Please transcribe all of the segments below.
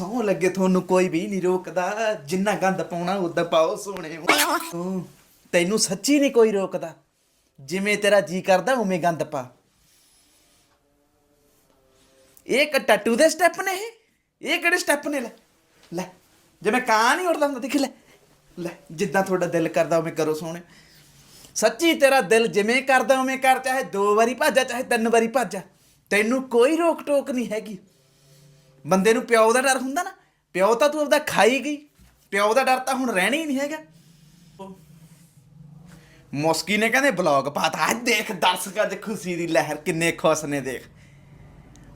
ਸੌ ਲੱਗੇ, ਤੁਹਾਨੂੰ ਕੋਈ ਵੀ ਨਹੀਂ ਰੋਕਦਾ। ਜਿੰਨਾ ਗੰਦ ਪਾਉਣਾ ਉਦਾਂ ਪਾਓ ਸੋਹਣੇ ਤੂੰ, ਤੈਨੂੰ ਸੱਚੀ ਨਹੀਂ ਕੋਈ ਰੋਕਦਾ। ਜਿਵੇਂ ਤੇਰਾ ਜੀ ਕਰਦਾ, ਉਵੇਂ ਗੰਦ ਪਾ। ਇਹ ਇੱਕ ਟੱਟੂ ਦੇ ਸਟੈਪ ਨੇ ਇਹ। ਇਹ ਕਿਹੜੇ ਸਟੈਪ ਨੇ? ਲੈ ਲੈ। ਜਿਵੇਂ ਕਾਂ ਨਹੀਂ ਉੱਡਦਾ ਹੁੰਦਾ, ਦੇਖ ਲੈ। ਲੈ, ਜਿੱਦਾਂ ਤੁਹਾਡਾ ਦਿਲ ਕਰਦਾ, ਉਵੇਂ ਕਰੋ ਸੋਹਣੇ। ਸੱਚੀ ਤੇਰਾ ਦਿਲ ਜਿਵੇਂ ਕਰਦਾ, ਉਵੇਂ ਕਰ। ਚਾਹੇ ਦੋ ਵਾਰੀ ਭਾਜਾ ਚਾਹੇ ਤਿੰਨ ਵਾਰੀ ਭਾਜਾ ਤੈਨੂੰ ਕੋਈ ਰੋਕ ਟੋਕ ਨਹੀਂ ਹੈਗੀ। ਬੰਦੇ ਨੂੰ ਪਿਓ ਦਾ ਡਰ ਹੁੰਦਾ ਨਾ, ਪਿਓ ਤਾਂ ਤੂੰ ਆਪਦਾ ਖਾਈ ਗਈ, ਪਿਓ ਦਾ ਡਰ ਤਾਂ ਹੁਣ ਰਹਿਣਾ ਹੀ ਨਹੀਂ ਹੈਗਾ। ਮੋਸਕੀ ਨੇ ਕਹਿੰਦੇ ਬਲੌਗ ਪਾਤਾ ਅੱਜ ਦੇਖ ਦਰਸ਼ਕਾਂ 'ਚ ਖੁਸ਼ੀ ਦੀ ਲਹਿਰ, ਕਿੰਨੇ ਖੁਸ਼ ਨੇ ਦੇਖ।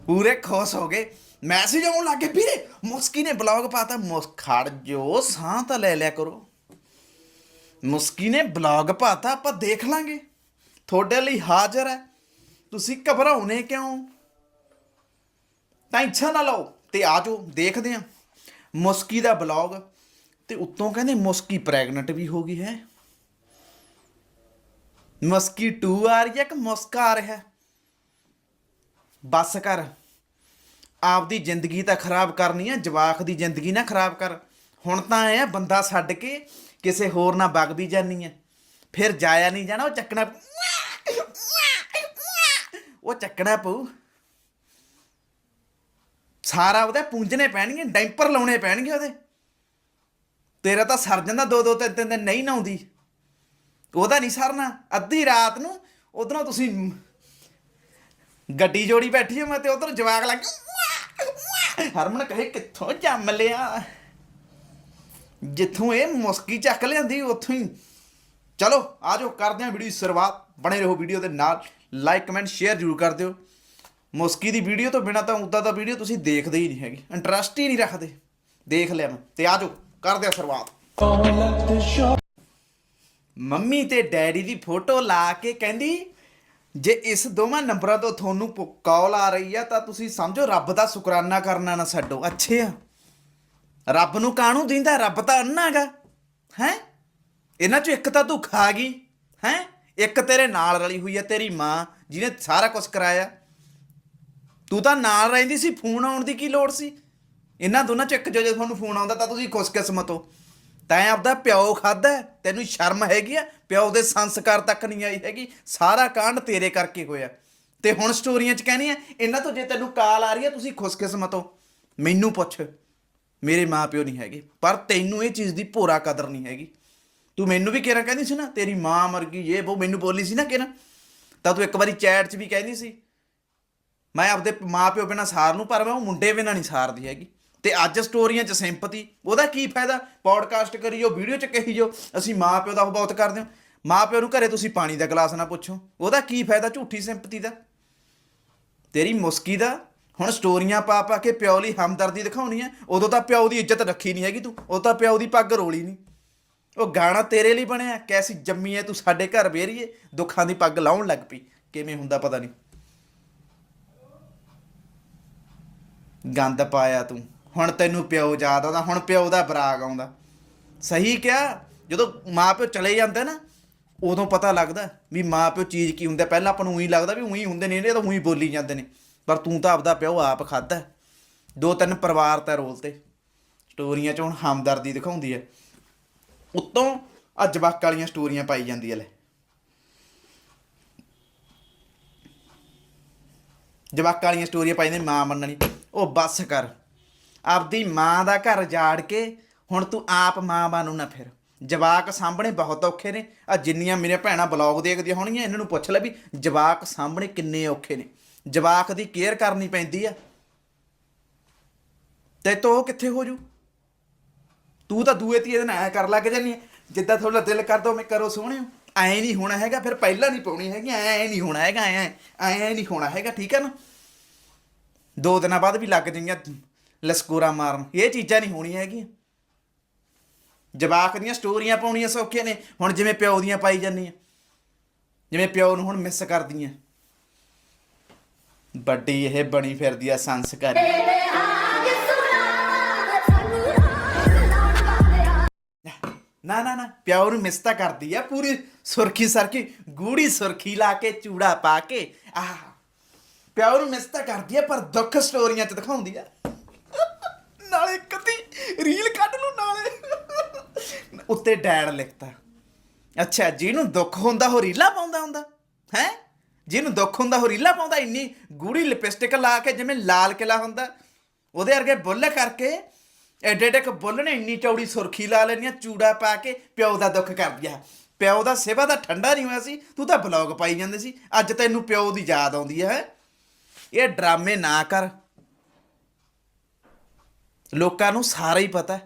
ਪੂਰੇ ਖੁਸ਼ ਹੋ ਗਏ। ਮੈਸੇਜ ਆਉਣ ਲੱਗੇ ਵੀਰੇ, ਮੁਸਕੀ ਨੇ ਬਲੌਗ ਪਾਤਾ, ਮੁਸ ਖੜ ਜੋ ਸਾਹ ਤਾਂ ਲੈ ਲਿਆ ਕਰੋ। ਮੁਸਕੀ ਨੇ ਬਲੌਗ ਪਾਤਾ, ਆਪਾਂ ਦੇਖ ਲਾਂਗੇ। ਤੁਹਾਡੇ ਲਈ ਹਾਜ਼ਰ ਹੈ। ਤੁਸੀਂ ਘਬਰਾਉਨੇ ਕਿਉਂ? ਟੈਨਸ਼ਨ ਨਾ ਲਓ। ਤੇ ਆਜੋ ਦੇਖਦੇ ਹਾਂ। ਮੁਸਕੀ ਦਾ ਬਲੌਗ। ਤੇ ਉੱਤੋਂ ਕਹਿੰਦੇ ਮੁਸਕੀ ਪ੍ਰੈਗਨੈਂਟ ਵੀ ਹੋ ਗਈ ਹੈ। ਮੁਸਕੀ 2 ਆ ਰਹੀ ਹੈ ਕਿ ਮੁਸਕਾ ਆ ਰਿਹਾ ਹੈ? ਬੱਸ ਕਰ। ਆਪਦੀ ਜ਼ਿੰਦਗੀ ਤਾਂ ਖਰਾਬ ਕਰਨੀ ਹੈ, ਜਵਾਕ ਦੀ ਜ਼ਿੰਦਗੀ ਨਾ ਖਰਾਬ ਕਰ। ਹੁਣ ਤਾਂ ਇਹ ਬੰਦਾ ਛੱਡ ਕੇ ਕਿਸੇ ਹੋਰ ਨਾਲ ਵਗ ਵੀ ਜਾਨੀ ਹੈ। ਫਿਰ ਜਾਇਆ ਨਹੀਂ ਜਾਣਾ, ਉਹ ਚੱਕਣਾ ਉਹ ਚੱਕਣਾ ਪਊ। ਸਾਰਾ ਉਹਦੇ ਪੂੰਝਣੇ ਪੈਣਗੇ ਡੈਂਪਰ ਲਾਉਣੇ ਪੈਣਗੇ ਉਹਦੇ। ਤੇਰਾ ਤਾਂ ਸਰ ਜਾਂਦਾ ਦੋ ਦੋ ਤਿੰਨ ਤਿੰਨ ਦਿਨ ਨਹੀਂ ਨਾਉਂਦੀ ਉਹਦਾ ਨਹੀਂ ਸਰਨਾ। ਅੱਧੀ ਰਾਤ ਨੂੰ ਉਧਰੋਂ ਤੁਸੀਂ ਗੱਡੀ ਜੋੜੀ ਬੈਠੀ ਹੋ, ਮੈਂ ਤੇ ਉਧਰ ਜਵਾਕ ਲੱਗ ਹਰਮਨ ਕਹੇ, ਕਿੱਥੋਂ ਜੰਮ ਲਿਆ? ਜਿੱਥੋਂ ਇਹ ਮੁਸਕੀ ਚੱਕ ਲਿਆਂਦੀ, ਉੱਥੋਂ ਹੀ। ਚਲੋ ਆਜੋ ਕਰਦੇ ਹਾਂ ਵੀਡੀਓ ਦੀ ਸ਼ੁਰੂਆਤ। ਬਣੇ ਰਹੋ ਵੀਡੀਓ ਦੇ ਨਾਲ। ਲਾਈਕ ਕਮੈਂਟ ਸ਼ੇਅਰ ਜ਼ਰੂਰ ਕਰ ਦਿਓ। ਮੁਸਕੀ ਦੀ ਵੀਡੀਓ ਤੋਂ ਬਿਨਾ ਤਾਂ ਉਦਾਂ ਦਾ ਵੀਡੀਓ ਤੁਸੀਂ ਦੇਖਦੇ ਹੀ ਨਹੀਂ ਹੈਗੇ। ਇੰਟਰਸਟ ਹੀ ਨਹੀਂ ਰੱਖਦੇ। ਦੇਖ ਲਿਆ ਮੈਂ ਤੇ ਆਜੋ ਕਰਦੇ ਹਾਂ ਸ਼ੁਰੂਆਤ। ਮੰਮੀ ਤੇ ਡੈਡੀ ਦੀ ਫੋਟੋ ਲਾ ਕੇ ਕਹਿੰਦੀ, ਜੇ ਇਸ ਦੋਵਾਂ ਨੰਬਰਾਂ ਤੋਂ ਤੁਹਾਨੂੰ ਕਾਲ ਆ ਰਹੀ ਆ ਤਾਂ ਤੁਸੀਂ ਸਮਝੋ ਰੱਬ ਦਾ ਸ਼ੁਕਰਾਨਾ ਕਰਨਾ ਨਾ ਛੱਡੋ। ਅੱਛੇ ਆ। ਰੱਬ ਨੂੰ ਕਾਹਨੂੰ ਦਿੰਦਾ? ਰੱਬ ਤਾਂ ਅੰਨਾਗਾ ਹੈ? ਇਹਨਾਂ ਚੋਂ ਇੱਕ ਤਾਂ ਤੂੰ ਖਾ ਗਈ। ਹੈ? ਇੱਕ ਤੇਰੇ ਨਾਲ ਰਲੀ ਹੋਈ ਆ, ਤੇਰੀ ਮਾਂ, ਜਿਹਨੇ ਸਾਰਾ ਕੁਝ ਕਰਾਇਆ। ਤੂੰ ਤਾਂ ਨਾਲ ਰਹਿੰਦੀ ਸੀ, ਫੋਨ ਆਉਣ ਦੀ ਕੀ ਲੋੜ ਸੀ? ਇਹਨਾਂ ਦੋਨਾਂ 'ਚ ਇੱਕ ਜੋ ਜੇ ਤੁਹਾਨੂੰ ਫੋਨ ਆਉਂਦਾ ਤਾਂ ਤੁਸੀਂ ਖੁਸ਼ਕਿਸਮਤ ਹੋ। ਤੈਂ ਆਪਦਾ ਪਿਓ ਖਾਦਾ ਤੈਨੂੰ ਸ਼ਰਮ ਹੈਗੀ ਆ ਪਿਓ ਦੇ ਸੰਸਕਾਰ ਤੱਕ ਨਹੀਂ ਆਈ ਹੈਗੀ, ਸਾਰਾ ਕਾਂਡ ਤੇਰੇ ਕਰਕੇ ਹੋਇਆ। ਤੇ ਹੁਣ ਸਟੋਰੀਆਂ 'ਚ ਕਹਿੰਦੀ ਆ ਇਹਨਾਂ ਤੋਂ ਜੇ ਤੈਨੂੰ ਕਾਲ ਆ ਰਹੀ ਆ ਤੁਸੀਂ ਖੁਸ਼ਕਿਸਮਤ ਹੋ। ਮੈਨੂੰ ਪੁੱਛ, ਮੇਰੇ ਮਾਪਿਓ ਨਹੀਂ ਹੈਗੇ, ਪਰ ਤੈਨੂੰ ਇਹ ਚੀਜ਼ ਦੀ ਭੋਰਾ ਕਦਰ ਨਹੀਂ ਹੈਗੀ। ਤੂੰ ਮੈਨੂੰ ਵੀ ਕਿਹੜਾ ਕਹਿੰਦੀ ਸੀ ਨਾ, ਤੇਰੀ ਮਾਂ ਮਰ ਗਈ, ਇਹ ਉਹ ਮੈਨੂੰ ਬੋਲੀ ਸੀ ਨਾ ਕਿਹੜਾ ਤਾਂ ਤੂੰ ਇੱਕ ਵਾਰੀ ਚੈਟ 'ਚ ਵੀ ਕਹਿੰਦੀ ਸੀ ਮੈਂ ਆਪਦੇ ਮਾਪਿਓ ਬਿਨਾਂ ਸਾਰ ਨੂੰ, ਪਰ ਮੈਂ ਉਹ ਮੁੰਡੇ ਬਿਨਾਂ ਨਹੀਂ ਸਾਰਦੀ ਹੈਗੀ। ਤੇ ਅੱਜ ਸਟੋਰੀਆਂ 'ਚ ਸਿੰਪਤੀ, ਉਹਦਾ ਕੀ ਫਾਇਦਾ? ਪੌਡਕਾਸਟ ਕਰੀਓ, ਵੀਡੀਓ 'ਚ ਕਹੀ ਕਹੀਓ ਅਸੀਂ ਮਾਪਿਓ ਦਾ ਬਹੁਤ ਕਰਦੇ ਹਾਂ। ਮਾਪਿਓ ਨੂੰ ਘਰੇ ਤੁਸੀਂ ਪਾਣੀ ਦਾ ਗਲਾਸ ਨਾ ਪੁੱਛੋ। ਉਹਦਾ ਕੀ ਫਾਇਦਾ ਝੂਠੀ ਸਿੰਪਤੀ ਦਾ? ਤੇਰੀ ਮੁਸਕੀ ਦਾ? ਹੁਣ ਸਟੋਰੀਆਂ ਪਾ ਪਾ ਕੇ ਪਿਓ ਲਈ ਹਮਦਰਦੀ ਦਿਖਾਉਣੀ ਹੈ। ਉਦੋਂ ਤਾਂ ਪਿਓ ਦੀ ਇੱਜ਼ਤ ਰੱਖੀ ਨਹੀਂ ਹੈਗੀ ਤੂੰ। ਉਹ ਤਾਂ ਪਿਓ ਦੀ ਪੱਗ ਰੋਲੀ ਨਹੀਂ। ਉਹ ਗਾਣਾ ਤੇਰੇ ਲਈ ਬਣਿਆ ਕੈਸੀ ਜੰਮੀ ਐ ਤੂੰ ਸਾਡੇ ਘਰ ਵੇਰੀਏ। ਦੁੱਖਾਂ ਦੀ ਪੱਗ ਲਾਉਣ ਲੱਗ ਪਈ। ਕਿਵੇਂ ਹੁੰਦਾ ਪਤਾ ਨਹੀਂ। ਗੰਦ ਪਾਇਆ ਤੂੰ। ਹੁਣ ਤੈਨੂੰ ਪਿਓ ਯਾਦ ਆਉਂਦਾ, ਹੁਣ ਪਿਓ ਦਾ ਬਰਾਗ ਆਉਂਦਾ। ਸਹੀ ਕਿਹਾ, ਜਦੋਂ ਮਾਪਿਓ ਚਲੇ ਜਾਂਦੇ ਨਾ, ਉਦੋਂ ਪਤਾ ਲੱਗਦਾ ਵੀ ਮਾਪਿਓ ਚੀਜ਼ ਕੀ ਹੁੰਦਾ ਪਹਿਲਾਂ ਆਪਾਂ ਨੂੰ ਉਹੀ ਲੱਗਦਾ ਵੀ ਉਹੀ ਹੁੰਦੇ ਨੇ ਇਹ ਤਾਂ ਉਹੀ ਬੋਲੀ ਜਾਂਦੇ ਨੇ। ਪਰ ਤੂੰ ਤਾਂ ਆਪਦਾ ਪਿਓ ਆਪ ਖਾਦਾ ਦੋ ਤਿੰਨ ਪਰਿਵਾਰ ਤਾਂ ਰੋਲ ਤੇ। ਸਟੋਰੀਆਂ 'ਚ ਹੁਣ ਹਮਦਰਦੀ ਦਿਖਾਉਂਦੀ ਹੈ ਉੱਤੋਂ ਆ ਜਵਾਕ ਵਾਲੀਆਂ ਸਟੋਰੀਆਂ ਪਾਈ ਜਾਂਦੀ ਹੈ ਲੈ। ਜਵਾਕਾਂ ਵਾਲੀਆਂ ਸਟੋਰੀਆਂ ਪਾਈ ਨੇ ਮਾਂ ਮੰਨਣੀ। ਉਹ ਬੱਸ ਕਰ। ਆਪਦੀ ਮਾਂ ਦਾ ਘਰ ਜਾੜ ਕੇ ਹੁਣ ਤੂੰ ਆਪ ਮਾਂ ਬਣੂ ਨਾ ਫਿਰ। ਜਵਾਕ ਸਾਹਮਣੇ ਬਹੁਤ ਔਖੇ ਨੇ। ਆ ਜਿੰਨੀਆਂ ਮੇਰੇ ਭੈਣਾਂ ਬਲੌਗ ਦੇਖਦੀਆਂ ਹੋਣਗੀਆਂ, ਇਹਨਾਂ ਨੂੰ ਪੁੱਛ ਲੈ ਵੀ ਜਵਾਕ ਸਾਹਮਣੇ ਕਿੰਨੇ ਔਖੇ ਨੇ। ਜਵਾਕ ਦੀ ਕੇਅਰ ਕਰਨੀ ਪੈਂਦੀ ਆ। ਤੇ ਤੋ ਕਿੱਥੇ ਹੋ ਜੂ? ਤੂੰ ਤਾਂ ਦੂਏ ਤੀਏ ਦਿਨ ਐ ਕਰ ਲੱਗ ਜਾਨੀ ਆਂ। ਜਿੱਦਾਂ ਤੁਹਾਡਾ ਦਿਲ ਕਰਦਾ ਮੈਂ ਕਰੋ ਸੋਹਣਿਓ। ਐ ਨਹੀਂ ਹੋਣਾ ਹੈਗਾ, ਫਿਰ ਪਹਿਲਾਂ ਨਹੀਂ ਪਾਉਣੀ ਹੈਗੀ, ਐ ਨਹੀਂ ਹੋਣਾ ਹੈਗਾ, ਐ ਐ ਨਹੀਂ ਹੋਣਾ ਹੈਗਾ, ਠੀਕ ਹੈ ਨਾ? ਦੋ ਦਿਨਾਂ ਬਾਅਦ ਵੀ ਲੱਗ ਜਾਈਆਂ ਲਸਕੋਰਾ ਮਾਰਨ। ਇਹ ਚੀਜ਼ਾਂ ਨਹੀਂ ਹੋਣੀਆਂ ਹੈਗੀਆਂ। ਜਵਾਕ ਦੀਆਂ ਸਟੋਰੀਆਂ ਪਾਉਣੀਆਂ ਸੌਖੀਆਂ ਨੇ। ਹੁਣ ਜਿਵੇਂ ਪਿਓ ਦੀਆਂ ਪਾਈ ਜਾਂਦੀਆਂ। ਜਿਵੇਂ ਪਿਓ ਨੂੰ ਹੁਣ ਮਿਸ ਕਰਦੀਆਂ। ਵੱਡੀ ਇਹ ਬਣੀ ਫਿਰਦੀ ਆ ਸੰਸਕਾਰੀ। ਨਾ ਨਾ ਨਾ। ਪਿਓ ਨੂੰ ਮਿਸ ਤਾਂ ਕਰਦੀ ਆ। ਪੂਰੀ ਸੁਰਖੀ ਸਰਖੀ ਗੂੜੀ ਸੁਰਖੀ ਲਾ ਕੇ, ਚੂੜਾ ਪਾ ਕੇ। ਆਹ। ਪਿਓ ਨੂੰ ਮਿਸ ਤਾਂ ਕਰਦੀ ਆ, ਪਰ ਦੁੱਖ ਸਟੋਰੀਆਂ ਚ ਦਿਖਾਉਂਦੀ ਆ। ਨਾਲੇ ਰੀਲ ਕੱਢ ਲੂ ਨਾਲੇ। ਉੱਤੇ ਡੈਡ ਲਿਖਤਾ। ਅੱਛਾ, ਜਿਹਨੂੰ ਦੁੱਖ ਹੁੰਦਾ, ਉਹ ਰੀਲਾ ਪਾਉਂਦਾ ਹੁੰਦਾ, ਹੈ? ਜਿਹਨੂੰ ਦੁੱਖ ਹੁੰਦਾ, ਉਹ ਰੀਲਾ ਪਾਉਂਦਾ, ਇੰਨੀ ਗੂੜੀ ਲਿਪਸਟਿਕ ਲਾ ਕੇ ਜਿਵੇਂ ਲਾਲ ਕਿਲਾ ਹੁੰਦਾ। ਉਹਦੇ ਵਰਗੇ ਬੁੱਲ ਕਰਕੇ, ਐਡੇ ਐਡੇ ਕ ਬੁੱਲ ਨੇ, ਇੰਨੀ ਚੌੜੀ ਸੁਰਖੀ ਲਾ ਲੈਣੀ ਆ ਚੂੜਾ ਪਾ ਕੇ, ਪਿਓ ਦਾ ਦੁੱਖ ਕਰ ਦਿਆ ਪਿਓ ਦਾ ਸੇਵਾ ਦਾ ਠੰਡਾ ਨਹੀਂ ਹੋਇਆ ਸੀ, ਤੂੰ ਤਾਂ ਬਲੌਗ ਪਾਈ ਜਾਂਦੇ ਸੀ। ਅੱਜ ਤੈਨੂੰ ਪਿਓ ਦੀ ਯਾਦ ਆਉਂਦੀ ਹੈ ਹੈਂ? ਇਹ ਡਰਾਮੇ ਨਾ ਕਰ। ਲੋਕਾਂ ਨੂੰ ਸਾਰਾ ਹੀ ਪਤਾ